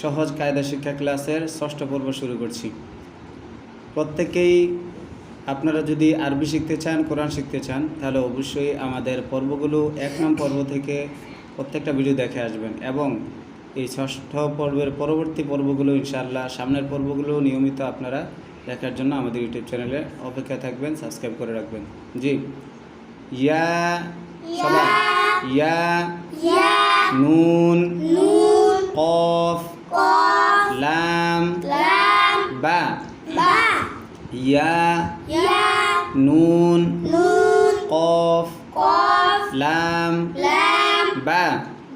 সহজ কায়দা শিক্ষা ক্লাসের ষষ্ঠ পর্ব শুরু করছি। প্রত্যেকেই আপনারা যদি আরবি শিখতে চান কোরআন শিখতে চান তাহলে অবশ্যই আমাদের পর্বগুলো এক নং পর্ব থেকে প্রত্যেকটা ভিডিও দেখে আসবেন এবং এই ষষ্ঠ পর্বের পরবর্তী পর্বগুলো ইনশাআল্লাহ সামনের পর্বগুলো নিয়মিত আপনারা দেখার জন্য আমাদের ইউটিউব চ্যানেলে অপেক্ষা থাকবেন সাবস্ক্রাইব করে রাখবেন। জি। ইয়া সবাই ইয়া। নুন। কফ। লাম। লাম। বা। বা। ইয়া। ইয়া। নুন। নুন। কফ। কফ। লাম। লাম। বা।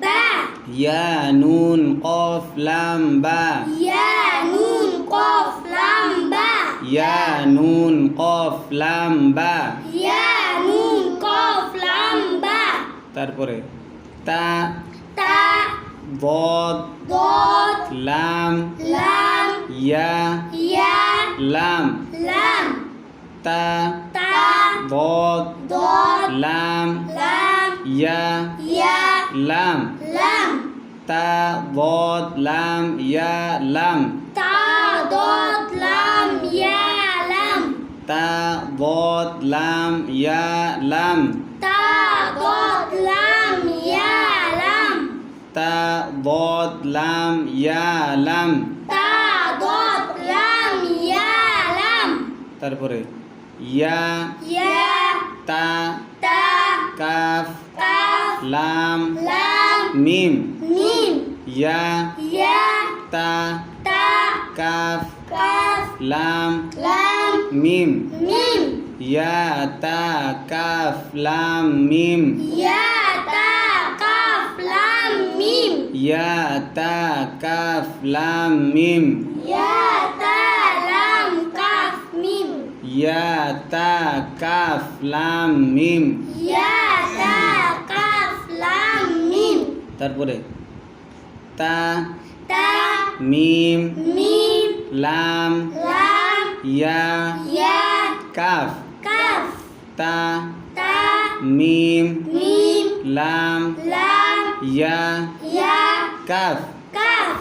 বা। ইয়া। নুন। কফ। লাম। বা। ইয়া। নুন। কফ। লাম। বা। ইয়া। নুন। কফ। লাম। বা। ইয়া। নুন। কফ। লাম। বা। তারপরে তা। তা বদ দত লাম লাম ইয়া ইয়া লাম লাম তা তা বদ দত লাম লাম ইয়া ইয়া লাম লাম তা বদ লাম ইয়া লাম তা দত লাম ইয়া লাম তা বদ লাম ইয়া বদ লাম ইয়া লাম তা দত লাম ইয়া লাম তারপরে ইয়া ইয়া তা তা কাফ কাফ লাম লাম মিম মিম ইয়া ইয়া তা তা কাফ কাফ লাম লাম মিম মিম ইয়া তা কাফ লাম মিম ইয়া তা কাফ লাম মিম ইয়া তা কাফ লাম মিম ইয়া তা লাম কাফ মিম ইয়া তা কাফ লাম মিম ইয়া তা কাফ লাম মিম তারপরে তা তা মিম মিম লাম লাম ইয়া ইয়া কাফ কাফ তা তা মিম মিম লাম লাম ইয়া ইয়া কাফ। কাফ।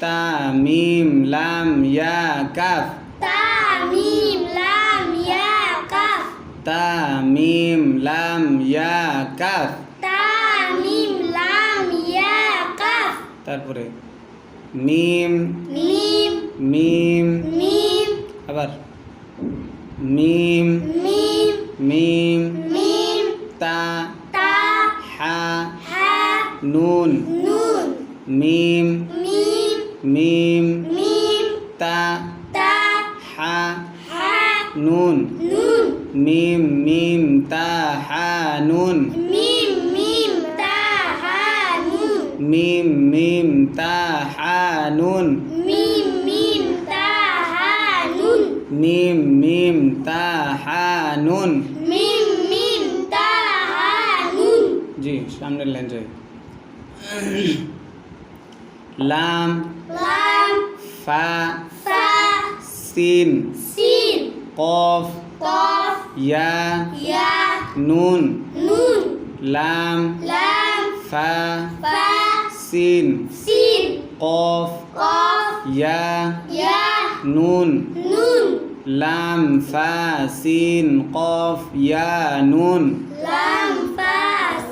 তা মিম লাম ইয়া কাফ। তা মিম লাম ইয়া কাফ। তা মিম লাম ইয়া কাফ। তা মিম লাম ইয়া কাফ। তারপরে মিম। মিম। মিম। মিম। আবার মিম। মিম। মিম। মিম। তা নুন নুন মিম মিম মিম মিম তা তা হা হা নুন নুন মিম মিম তা হা নুন মিম মিম তা হা নুন মিম মিম তা হা নুন মিম মিম তা হা নুন মিম মিম তা হা নুন মিম মিম তা হা নুন জি সামনের লাইন যাই। লাম লাম ফা ফা সিন সিন কফ কফ ইয়া ইয়া নুন নুন লাম লাম ফা ফা সিন সিন কফ কফ ইয়া ইয়া নুন নুন লাম ফা সিন কফ ইয়া নুন লাম ফা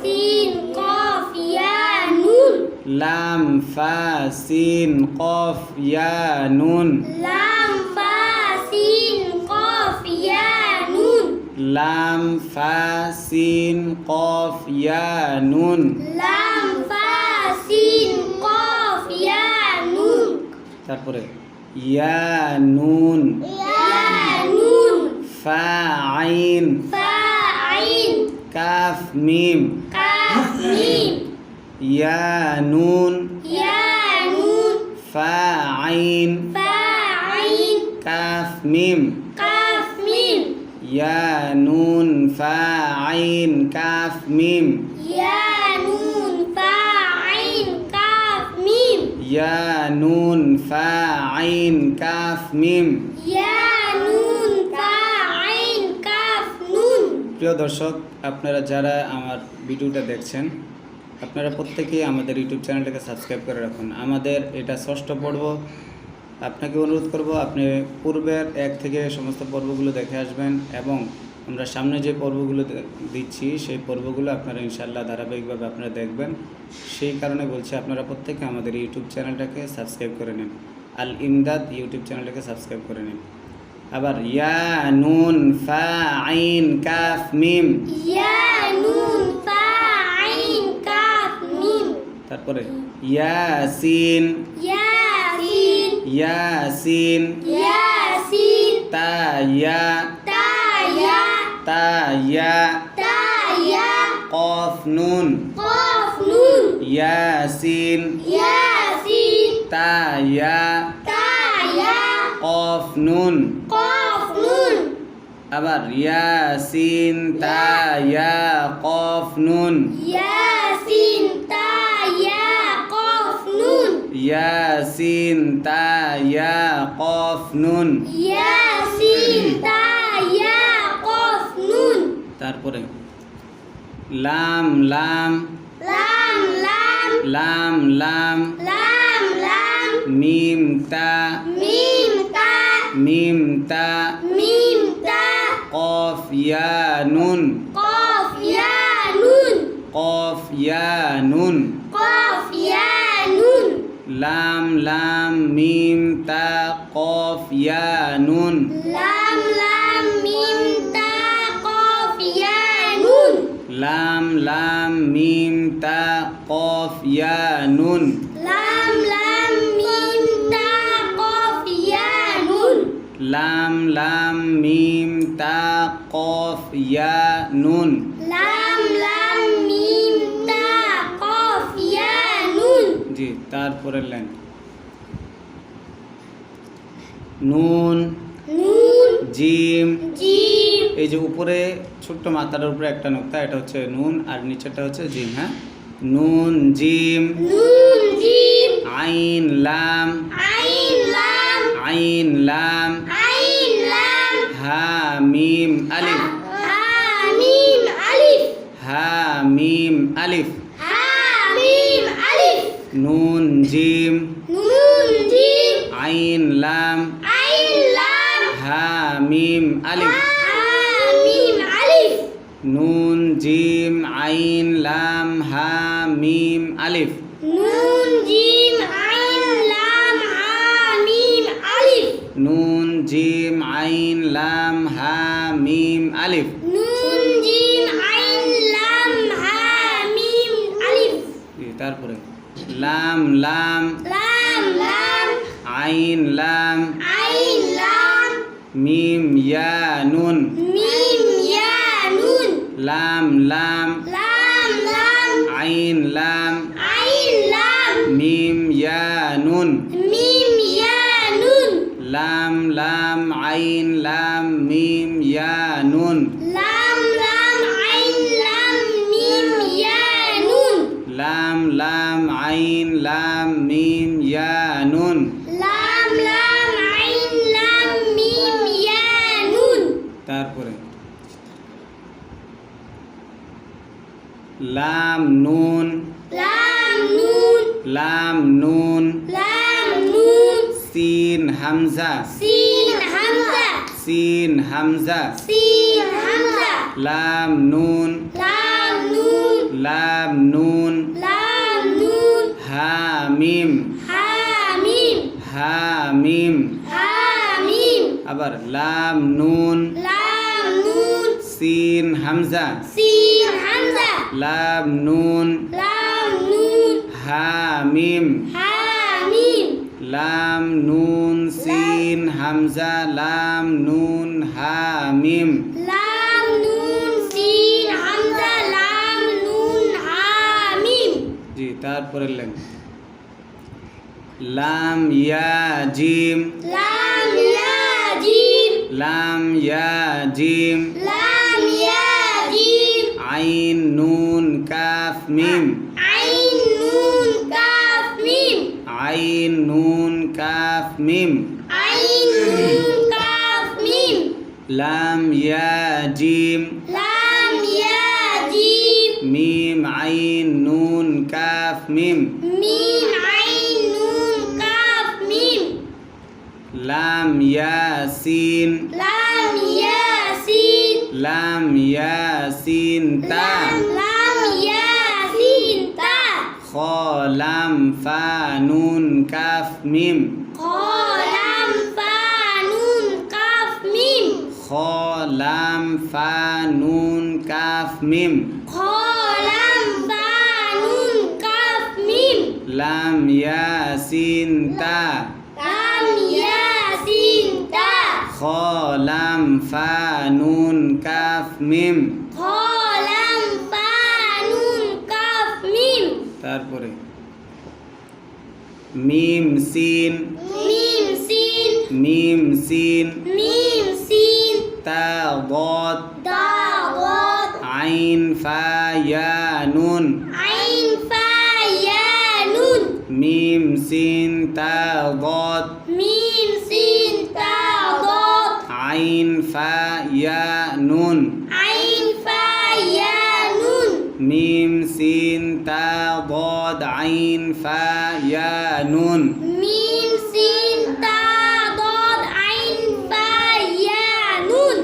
সিন কফ ইয়া নুন লাম ফা সিন কফ ইয়া নুন লাম ফা সিন কফ ইয়া নুন লাম ফা সিন কফ ইয়া নুন লাম ফা সিন কফ ইয়া নুন তারপরে ইয়া নুন ইয়া নুন ফা আইন ফা আইন কাফ মিম কাফ মিম আইন। ফা আইন। কাফ মিম। কাফ মিম। ইয়া নুন ফা আইন কাফ মিম। ইয়া নুন ফা আইন কাফ মিম। ইয়া নুন ফা আইন কাফ মিম। ইয়া নুন ফা আইন কাফ নুন। প্রিয় দর্শক আপনারা যারা আমার ভিডিওটা দেখছেন আপনারা প্রত্যেকেই আমাদের ইউটিউব চ্যানেলটাকে সাবস্ক্রাইব করে রাখুন। আমাদের এটা ষষ্ঠ পর্ব। আপনাকে অনুরোধ করব, আপনি পূর্বের এক থেকে সমস্ত পর্বগুলো দেখে আসবেন এবং আমরা সামনে যে পর্বগুলো দিচ্ছি, সেই পর্বগুলো আপনারা ইনশাল্লাহ ধারাবাহিকভাবে আপনারা দেখবেন। সেই কারণে বলছি, আপনারা প্রত্যেকে আমাদের ইউটিউব চ্যানেলটাকে সাবস্ক্রাইব করে নিন। আল ইমদাদ ইউটিউব চ্যানেলটাকে সাবস্ক্রাইব করে নিন। আবার ইয়া নুন ফা আইন কাফ মিম। ইয়া নুন ফা তারপরে ইয়াসিন। ইয়াসিন। ইয়াসিন। ইয়াসিন। তাইয়া তাইয়া তায়া। তায়া। কফ নুন। কফ নুন। ইয়াসিন। ইয়াসিন। তায়া। তায়া। কফ নুন। কফ নুন। আবার ইয়াসিন তায়া কফ নুন। ইয়াসিন। নুন ইয়াসিন তা ইয়া কফ নুন ইয়াসিন তা ইয়া কফ নুন তারপরে লাম লাম লাম লাম লাম লাম লাম লাম মিম তা মিম তা মিম তা মিম তা কফ ইয়া নুন কফ ইয়া নুন কফ ইয়া নুন কফ ইয়া নুন লাম লাম মিম তা কফ ইয়া নুন লাম লাম মিম তা কফ ইয়া নুন লাম লাম মিম তা কফ ইয়া নুন লাম লাম মিম তা কফ ইয়া নুন লাম লাম মিম তা কফ ইয়া নুন জি তারপরের লাইন। নুন জিম এই যে উপরে ছোট্ট মাথাটার উপরে একটা নোক্তা এটা হচ্ছে নুন আর নিচেরটা হচ্ছে জিম হ্যাঁ? নুন জিম আইন লাম আইন লাম। আইন লাম আইন লাম। হা মিম আলিফ। হা মিম আলিফ। نون جيم. نون جيم. عين لام. عين لام. ها ميم ألف. ها ميم ألف. نون جيم عين لام ها ميم ألف. نون جيم عين لام ها ميم ألف. نون جيم عين لام ها ميم ألف. লাম লাম। লাম লাম। আইন লাম। আইন লাম। মিম ইয়া নুন। মিম ইয়া নুন। লাম লাম। লাম লাম। আইন লাম। আইন লাম। মিম ইয়া নুন। মিম ইয়া নুন। লাম লাম। আইন লাম। মিম ইয়া নুন। লাম লাম। আইন লাম। মিম ইয়া নুন। লাম লাম। আইন লাম মিম ইয়া নুন। লাম লাম আইন লাম মিম ইয়া নুন। তারপরে। লাম নুন। লাম নুন। লাম নুন। লাম নুন। সিন হামজা। সিন হামজা। সিন হামজা। সিন হামজা। লাম নুন। লাম নুন। লাম নুন। মিম হামিম। মিম আবার লাম নুন। সিন হামজা। লাম নুন। হা মিম লাম নুন সিন হামজা। লাম নুন হা মিম জি তারপরে লাইন লাম ইয়া জিম। লাম ইয়া জিম। লাম ইয়া জিম। লাম ইয়া জিম। আইন নুন কাফ মিম। আইন নুন কাফ মিম। আইন নুন কাফ মিম। আইন নুন কাফ মিম। লাম ইয়া জিম। লাম ইয়া জিম। মিম আইন নুন সিন লাম ইয়াসিন লাম ইয়া সিন তা লাম ইয়াসিন তা খ লাম ফা নুন কাফ মিম কলাম ফা নুন কাফ মিম খ লাম ফা নুন কাফ মিম কলাম ফা নুন কাফ মিম লাম ইয়া সিন তা লাম ইয়াসিন তা খ লাম ফা নুন কাফ মিম খ লাম ফা নুন কাফ মিম তারপরে মিম সিন। মিম সিন। মিম সিন। মিম সিন। তা গদ তা গদ আইন ফা ইয়া নুন। আইন ফা ইয়া নুন। মিম সিন তা গদ মিম সিন। আইন ফা ইয়া নুন আইন ফা ইয়া নুন মিম সিন তা ضاد আইন ফা ইয়া নুন মিম সিন দাওয়াত আইন ফা ইয়া নুন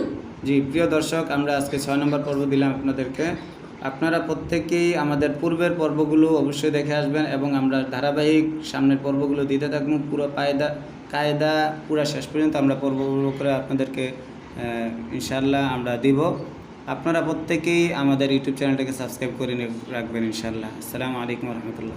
জি প্রিয় দর্শক আমরা আজকে ছয় নম্বর পর্ব দিলাম আপনাদেরকে আপনারা প্রত্যেকেই আমাদের পূর্বের পর্বগুলো অবশ্যই দেখে আসবেন এবং আমরা ধারাবাহিক সামনের পর্বগুলো দিতে থাকবো পুরো কায়দা কায়দা পুরা শেষ পর্যন্ত আমরা পর্ব করে আপনাদেরকে ইনশাল্লাহ আমরা দিব। আপনারা প্রত্যেকেই আমাদের ইউটিউব চ্যানেলটাকে সাবস্ক্রাইব করে রাখবেন ইনশাল্লাহ আসসালামু আলাইকুম রহমতুল্লাহ।